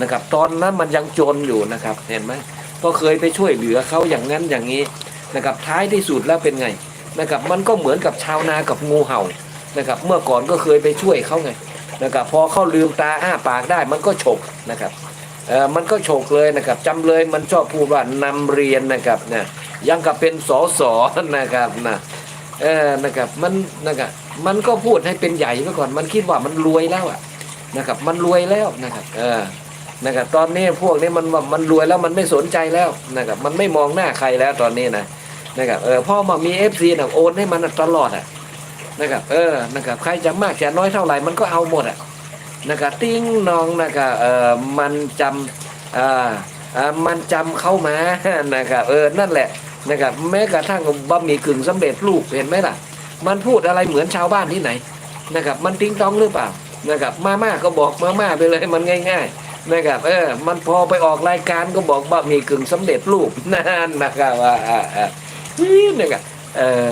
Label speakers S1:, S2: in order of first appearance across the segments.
S1: นะครับ ตอนนั้นมันยังจนอยู่นะครับ เห็นไหมก็เคยไปช่วยเหลือเขาอย่างนั้นอย่างนี้นะครับ ท้ายที่สุดแล้วเป็นไงนะครับ มันก็เหมือนกับชาวนากับงูเห่านะครับ เมื่อก่อนก็เคยไปช่วยเขาไงนะครับ พอเขาลืมตาอ้าปากได้มันก็ฉกนะครับเออมันก็ฉกเลยนะครับจำเลยมันชอบพูดว่านำเรียนนะครับนะยังกับเป็นสอสอนะครับนะเออนะครับมันนะครับมันก็พูดให้เป็นใหญ่ไว้ก่อน มันคิดว่ามันรวยแล้วอะนะครับ มันรวยแล้วนะครับ เออ นะครับตอนนี้พวกนี้มันว่ามันรวยแล้วมันไม่สนใจแล้วนะครับมันไม่มองหน้าใครแล้วตอนนี้นะนะครับเออพ่อมามีเอฟซีนะโอนให้มันตลอดอะนะครับเออนะครับใครจะมากจะน้อยเท่าไหร่มันก็เอาหมดอะนะครับติ้งนองนะครับเออมันจำอ่าอ่ามันจำเข้ามานะครับเออนั่นแหละนะครับแม้กระทั่งบะหมี่กึ่งสำเร็จรูปเห็นไหมล่ะ มันพูดอะไรเหมือนชาวบ้านที่ไหนนะครับมันติ้งต้องหรือเปล่านะครับมาม่าก็บอกมาม่าไปเลยมันง่าย ๆ นะครับเออมันพอไปออกรายการก็บอกบะหมี่กึ่งสำเร็จรูปนั่นนะครับว่าอ่าอ่านี่นะครับเออ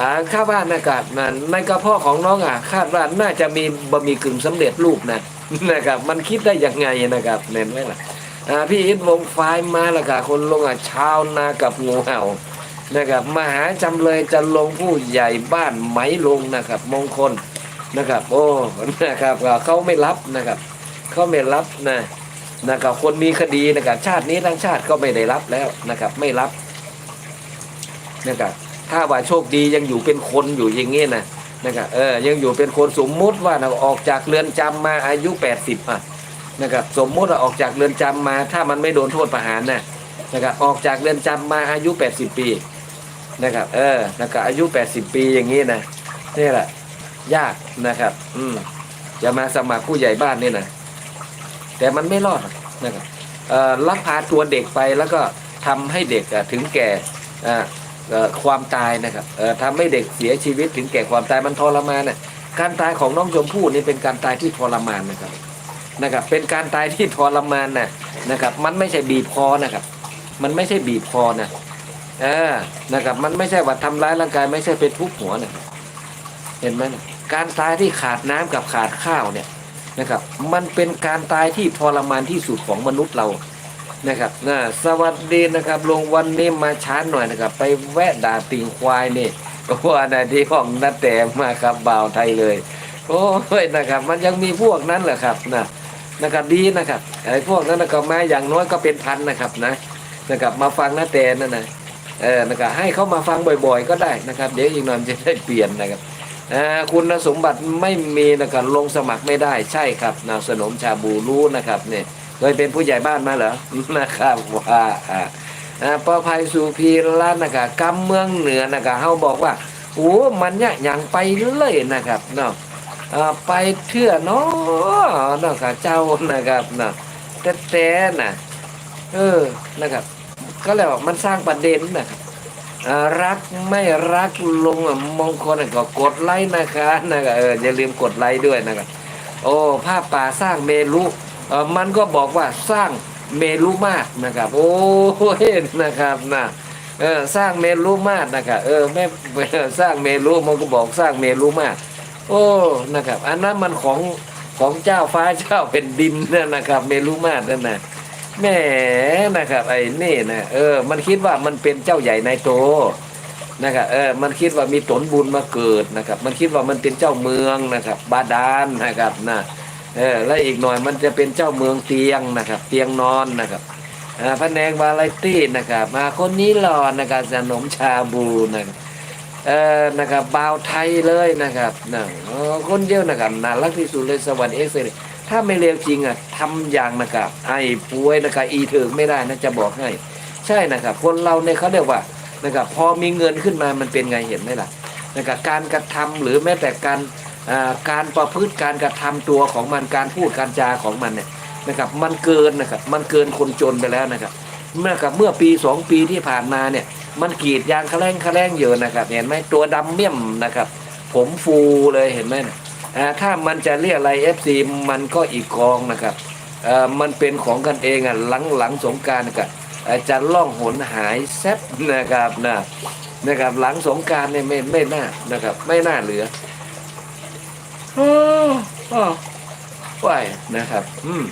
S1: อ่าว่านะครับนะในกระเพาะของน้องอะคาดว่าน่าจะมีบะหมี่กึ่งสำเร็จรูปนะนะครับ มันคิดได้ยังไงนะครับเน้นไว้ล่ะอ่าพี่อิทวงไฟล์มาแล้วก็คนลงอะชาวนากับงูเห่านะครับมหาจำเลยจะลงผู้ใหญ่บ้านไหมลงนะครับ มงคลนะครับ โอ้นะครับเขาไม่รับนะครับ เขาไม่รับนะนะครับคนมีคดีนะครับชาตินี้ทั้งชาติก็ไม่ได้รับแล้วนะครับ ไม่รับนะครับถ้าว่าโชคดียังอยู่เป็นคนอยู่อย่างงี้นะนะครับเออยังอยู่เป็นคนสมมุติว่านะออกจากเรือนจำมาอายุ 80อะนะครับสมมุติว่าออกจากเรือนจำมา ถ้ามันไม่โดนโทษประหารนะนะครับออกจากเรือนจำมาอายุ 80 ปีนะครับเออนะครับอายุ 80 ปีอย่างงี้นะนี่แหละยากนะครับ อืมจะมาสมัครผู้ใหญ่บ้านนี่นะ แต่มันไม่รอดนะครับลักพาตัวเด็กไปแล้วก็ทำให้เด็กถึงแก่ความตายนะครับทำให้เด็กเสียชีวิตถึงแก่ความตายมันทรมานน่ะการตายของน้องชมพู่นี่เป็นการตายที่ทรมานนะครับนะครับเป็นการตายที่ทรมานนะนะครับ มันไม่ใช่บีบคอนะครับ มันไม่ใช่บีบคอนะเออนะครับ มันไม่ใช่ว่าทำร้ายร่างกาย ไม่ใช่เป็นทุบหัวนะเห็นไหมนะการตายที่ขาดน้ำกับขาดข้าวเนี่ย นะครับ มันเป็นการตายที่ทรมานที่สุดของมนุษย์เรานะครับนะสวัสดีนะครับ ลงวันนี้มาช้าหน่อยนะครับ ไปแวะด่าติงควายนี่ว่าในที่ห้องนัดแต่มาครับบ่าวไทยเลย โอ้ยนะครับ มันยังมีพวกนั้นแหละครับนะนะครับดีนะครับไอ้พวกนั้นนะครับมาอย่างน้อยก็เป็นพันนะครับนะนะครับมาฟังนัดแต่นั่นนะเออนะครับให้เขามาฟังบ่อย ๆ ก็ได้นะครับ เดี๋ยวอีกหน่อยจะได้เปลี่ยนนะครับ คุณสมบัติไม่มีนะครับลงสมัครไม่ได้ใช่ครับนาวสนมชาบูรู้นะครับเนี่ยเคยเป็นผู้ใหญ่บ้านมาเหรอนะครับว่าอ่าอ่าปอภัยสุพีร้านนะครับกำเมืองเหนือนะครับเขาบอกว่าโอ้มันเนี่ยยังไปเลยนะครับเนาะอ่าไปเทื่อเนาะนาะค่ะเจ้านะครับเนาะแต่แต่นะเออนะครับ ก็แล้วมันสร้างประเด็นนะครับ รักไม่รักลงมงคลก็กดไลค์นะคะนะครับเอออย่าลืมกดไลค์ด้วยนะครับโอ้ภาพป่าสร้างเมรุเออมันก็บอกว่าสร้างเมรุมาตนะครับ โอ้เห็นนะครับนะเออสร้างเมรุมาตนะครับเออแม่สร้างเมรุมันก็บอกสร้างเมรุมาตโอ้นะครับ อันนั้นมันของของเจ้าฟ้าเจ้าเป็นดินนั่นะครับ เมรุมาตนั่นนะ แหมนะครับไอ้นี่นะเออ มันคิดว่ามันเป็นเจ้าใหญ่ในโตนะครับเออมันคิดว่ามีตนบุญมาเกิดนะครับ มันคิดว่ามันเป็นเจ้าเมืองนะครับ บาดาลนะครับนะเออแล้วอีกหน่อยมันจะเป็นเจ้าเมืองเตียงนะครับ เตียงนอนนะครับอ่าพะแนงวาไรตี้นะครับ มาคนนี้หล่อนะครับขนมชาบูนะครับเออนะครับบ่าวไทยเลยนะครับนะคนเดียวนะครับน่ารักที่สุดเลยสวัสดีเอ็กซ์ ถ้าไม่เลวจริงอะทำอย่างนะครับไอ้ป่วยนะครับอีถึงไม่ได้นะจะบอกให้ ใช่นะครับ คนเราเนี่ยเขาเรียกว่านะครับพอมีเงินขึ้นมามันเป็นไงเห็นไหมล่ะนะครับการกระทำหรือแม้แต่การอ่าการประพฤติการกระทำตัวของมันการพูดการจาของมันเนี่ยนะครับมันเกินนะครับมันเกินคนจนไปแล้วนะครับเมื่อกับเมื่อปีสองปีที่ผ่านมาเนี่ยมันกีดยางแคะแลงคะแลงเยอะนะครับ เห็นไหมตัวดำเมี่ยมนะครับ ผมฟูเลยเห็นไหมนะ ถ้ามันจะเรียกอะไรเอฟซีมันก็อีกกองนะครับเอ่อมันเป็นของกันเองอะหลังหลังสงกรารนะครับอาจารย์ล่องหนหายแซบนะครับนะนะครับหลังสงกรารเนี่ยไม่ไม่น่านะครับ ไม่น่าเหลือโอ้โอ้ไหวนะครับ อืม